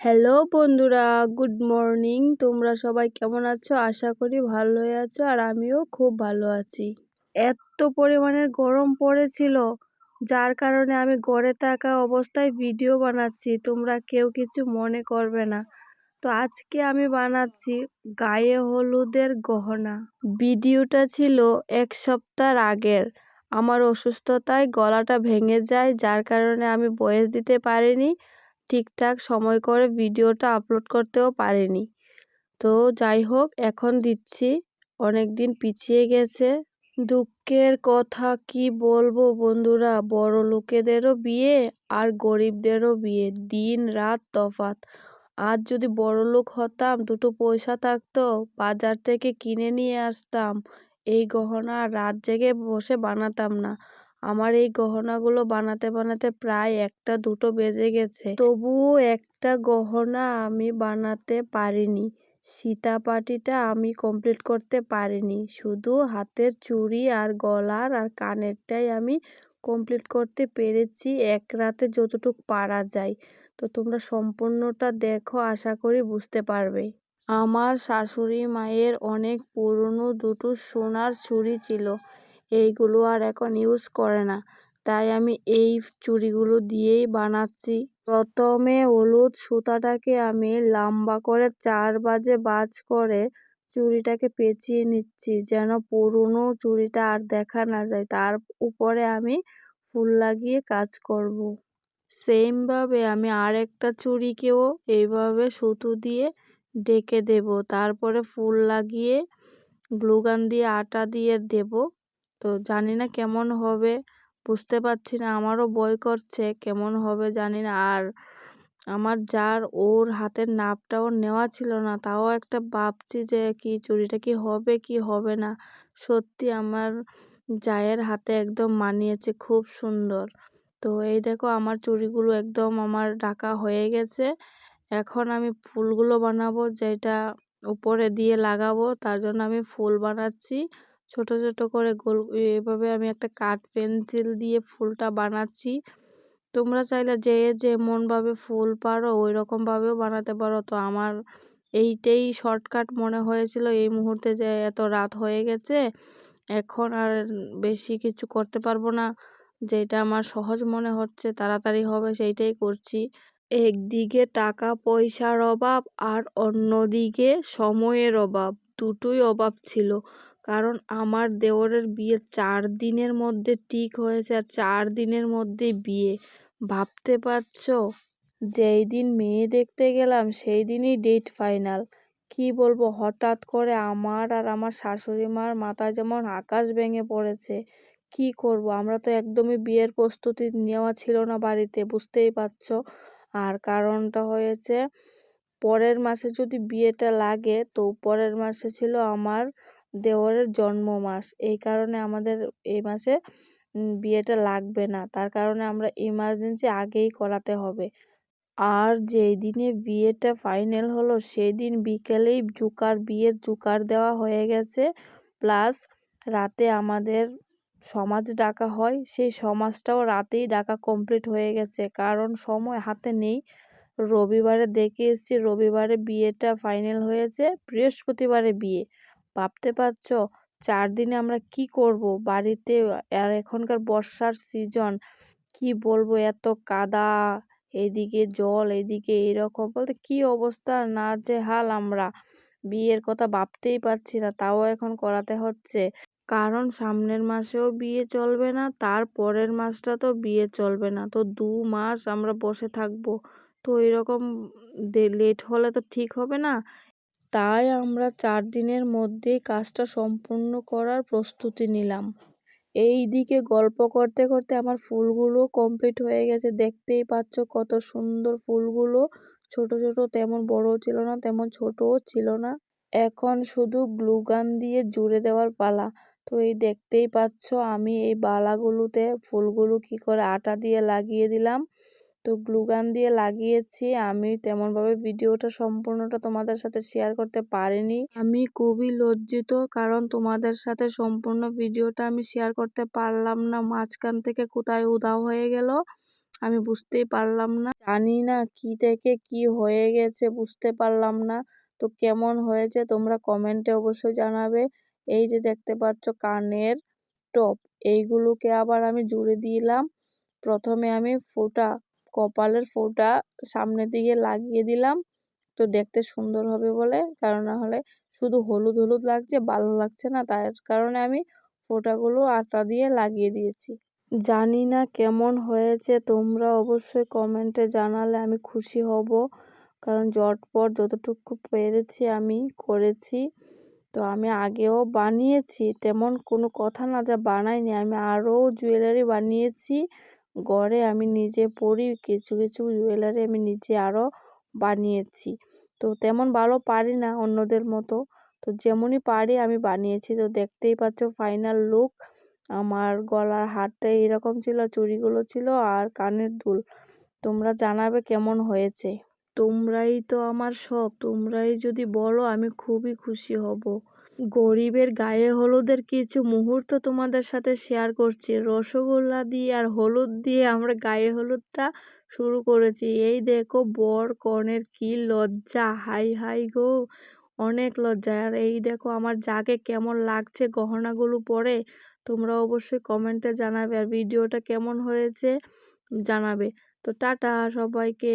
Hello বন্ধুরা। Good morning তোমরা সবাই কেমন আছো? আশা করি ভালোই আছো আর আমিও খুব ভালো আছি। এত পরিমাণের গরম পড়েছিল, যার কারণে আমি গড়ে থাকা অবস্থায় ভিডিও বানাচ্ছি। তোমরা কেউ কিছু মনে করবে না। তো আজকে আমি বানাচ্ছি গায়ে হলুদের গহনা। ভিডিওটা ছিল এক সপ্তাহ আগের। আমার অসুস্থতায় গলাটা ভেঙে যায়, যার কারণে আমি বয়স দিতে পারিনি। ঠিকঠাক সময় করে ভিডিওটা আপলোড করতেও পারিনি। তো যাই হোক, এখন দিচ্ছি। অনেক দিন পিছিয়ে গেছে। দুঃখের কথা কি বলব বন্ধুরা? বড় লোকেদেরও বিয়ে আর গরিবদেরও বিয়ে। দিন রাত তফাত আজ যদি বড় লোক হতাম, দুটো পয়সা থাকতো, বাজার থেকে কিনে নিয়ে আসতাম। এই গহনা রাত জেগে বসে বানাতাম না। আমার এই গহনাগুলো বানাতে বানাতে প্রায় একটা, দুটো বেজে গেছে। তবুও একটা গহনা আমি বানাতে পারিনি। সীতা পাটিটা আমি কমপ্লিট করতে পারিনি। শুধু হাতের চুড়ি আর গলার আর কানেরটাই আমি কমপ্লিট করতে পেরেছি এক রাতে যতটুক পারা যায়। তো তোমরা সম্পূর্ণটা দেখো, আশা করি বুঝতে পারবে। আমার শাশুড়ি মায়ের অনেক পুরনো দুটো সোনার ছুরি ছিল। এইগুলো আর এখন ইউজ করে না। তাই আমি এই চুড়িগুলো দিয়েই বানাচ্ছি। প্রথমে হলুদ সুতাটাকে আমি লম্বা করে চার বাজে বাজ করে চুড়িটাকে পেঁচিয়ে নিচ্ছি যেন পুরনো চুড়িটা আর দেখা না যায়। তার উপরে আমি ফুল লাগিয়ে কাজ করব। সেমভাবে আমি আরেকটা চুড়িকেও এইভাবে সুতো দিয়ে ডেকে দেব। তারপরে ফুল লাগিয়ে, গ্লুগান দিয়ে, আটা দিয়ে দেব। তো জানি না কেমন হবে, বুঝতে পারছি না। আমারও বই করছে কেমন হবে জানি না। আর আমার যার ওর হাতের নাপটাও নেওয়া ছিল না, তাও একটা ভাবছি যে কি চুড়িটা কি হবে কি হবে না। সত্যি আমার জায়ের হাতে একদম মানিয়েছে, খুব সুন্দর। তো এই দেখো আমার চুড়িগুলো একদম আমার ডাকা হয়ে গেছে। এখন আমি ফুলগুলো বানাবো, যেটা উপরে দিয়ে লাগাবো, তার জন্য আমি ফুল বানাচ্ছি। ছোট ছোট করে গোল, এভাবে আমি একটা কাঠ পেন্সিল দিয়ে ফুলটা বানাচ্ছি। তোমরা চাইলে যে যেমনভাবে ফুল পারো ওই রকমভাবেও বানাতে পারো। তো আমার এইটাই শর্টকাট মনে হয়েছিল এই মুহূর্তে যে এত রাত হয়ে গেছে, এখন আর বেশি কিছু করতে পারব না। যেটা আমার সহজ মনে হচ্ছে, তাড়াতাড়ি হবে, সেইটাই করছি। একদিকে টাকা পয়সার অভাব আর অন্যদিকে সময়ের অভাব, দুটোই অভাব ছিল। কারণ আমার দেওরের বিয়ে চার দিনের মধ্যে ঠিক হয়েছে আর চার দিনের মধ্যে বিয়ে। ভাবতে পারছ? যেই দিন মেয়ে দেখতে গেলাম, সেই দিনই ডেট ফাইনাল কি বলব, হঠাৎ করে আমার আর আমার শাশুড়ি মার মাথায় যেমন আকাশ ভেঙে পড়েছে। কি করব? আমরা তো একদমই বিয়ের প্রস্তুতি নেওয়া ছিল না বাড়িতে, বুঝতেই পারছ? আর কারণটা হয়েছে, পরের মাসে যদি বিয়েটা লাগে, তো পরের মাসে ছিল আমার দেওরের জন্ম মাস এই কারণে আমাদের এই মাসে বিয়েটা লাগবে না। তার কারণে আমরা ইমার্জেন্সি আগেই করাতে হবে। আর যেই দিনে বিয়েটা ফাইনাল হলো, সেই দিন বিকেলেই জুকার, বিয়ের জুকার দেওয়া হয়ে গেছে। প্লাস রাতে আমাদের সমাজ ডাকা হয়, সেই সমাজটাও রাতেই ডাকা কমপ্লিট হয়ে গেছে। কারণ সময় হাতে নেই। রবিবারে দেখে এসেছি, রবিবারে বিয়েটা ফাইনাল হয়েছে, বৃহস্পতিবারে বিয়ে। ভাবতে পারছ চার দিনে আমরা কি করব? বাড়িতে আর এখনকার বর্ষার সিজন কি বলব? এত কাদা, এদিকে জল, এদিকে এরকম বলতে কি অবস্থা? না যে হাল আমরা। বিয়ের কথা ভাবতেই পারছি না, তাও এখন করাতে হচ্ছে। কারণ সামনের মাসেও বিয়ে চলবে না, তার পরের মাসটা তো বিয়ে চলবে না। তো দু মাস আমরা বসে থাকব। তো এরকম লেট হলে তো ঠিক হবে না। তাই আমরা চার দিনের মধ্যেই কাজটা সম্পূর্ণ করার প্রস্তুতি নিলাম। এই দিকে গল্প করতে করতে আমার ফুলগুলো কমপ্লিট হয়ে গেছে। দেখতেই পাচ্ছ কত সুন্দর ফুলগুলো। ছোট ছোট তেমন বড়ও ছিল না, তেমন ছোটও ছিল না। এখন শুধু গ্লুগান দিয়ে জুড়ে দেওয়ার পালা। তো এই দেখতেই পাচ্ছ আমি এই বালাগুলোতে ফুলগুলো কি করে আটা দিয়ে লাগিয়ে দিলাম। তো গ্লুগান দিয়ে লাগিয়েছি। আমি তেমনভাবে ভিডিওটা সম্পূর্ণটা তোমাদের সাথে শেয়ার করতে পারিনি। আমি খুবই লজ্জিত কারণ তোমাদের সাথে সম্পূর্ণ ভিডিওটা আমি শেয়ার করতে পারলাম না। মাঝখান থেকে কোথায় উদাও হয়ে গেল, আমি বুঝতেই পারলাম না। জানি না কি থেকে কি হয়ে গেছে, বুঝতে পারলাম না। তো কেমন হয়েছে তোমরা কমেন্টে অবশ্যই জানাবে। এই যে দেখতে পাচ্ছ কানের টপ এইগুলোকে আবার আমি জুড়ে দিলাম। প্রথমে আমি ফোঁটা কপালের ফোঁটা সামনের দিকে লাগিয়ে দিলাম। তো দেখতে সুন্দর হবে বলে, কারণ না হলে শুধু হলুদ হলুদ লাগছে, ভালো লাগছে না। তার কারণে আমি ফোঁটাগুলো আটা দিয়ে লাগিয়ে দিয়েছি। জানি না কেমন হয়েছে, তোমরা অবশ্যই কমেন্টে জানালে আমি খুশি হব, কারণ জটপট যতটুকু পেরেছি আমি করেছি। তো আমি আগেও বানিয়েছি, তেমন কোনো কথা না, যা বানাইনি। আমি আরও জুয়েলারি বানিয়েছি। গড়ে আমি নিজে পরি, কিছু কিছু জুয়েলারি আমি নিজে আরও বানিয়েছি। তো তেমন ভালো পারি না অন্যদের মতো। তো যেমনই পারি আমি বানিয়েছি। তো দেখতেই পাচ্ছ ফাইনাল লুক আমার গলার হারটা এরকম ছিল, চুড়িগুলো ছিল আর কানের দুল। তোমরা জানাবে কেমন হয়েছে। তোমরাই তো আমার সব, তোমরাই যদি বলো আমি খুবই খুশি হব। গরিবের গায়ে হলুদের কিছু মুহূর্ত তোমাদের সাথে শেয়ার করছি। রসগোল্লা দিয়ে আর হলুদ দিয়ে আমরা গায়ে হলুদটা শুরু করেছি। এই দেখো, বর কনের কি লজ্জা। হাই হাই গো, অনেক লজ্জা। আর এই দেখো, আমার যাকে কেমন লাগছে গহনাগুলো পরে। তোমরা অবশ্যই কমেন্টে জানাবে। আর ভিডিওটা কেমন হয়েছে জানাবে। তো টাটা সবাইকে।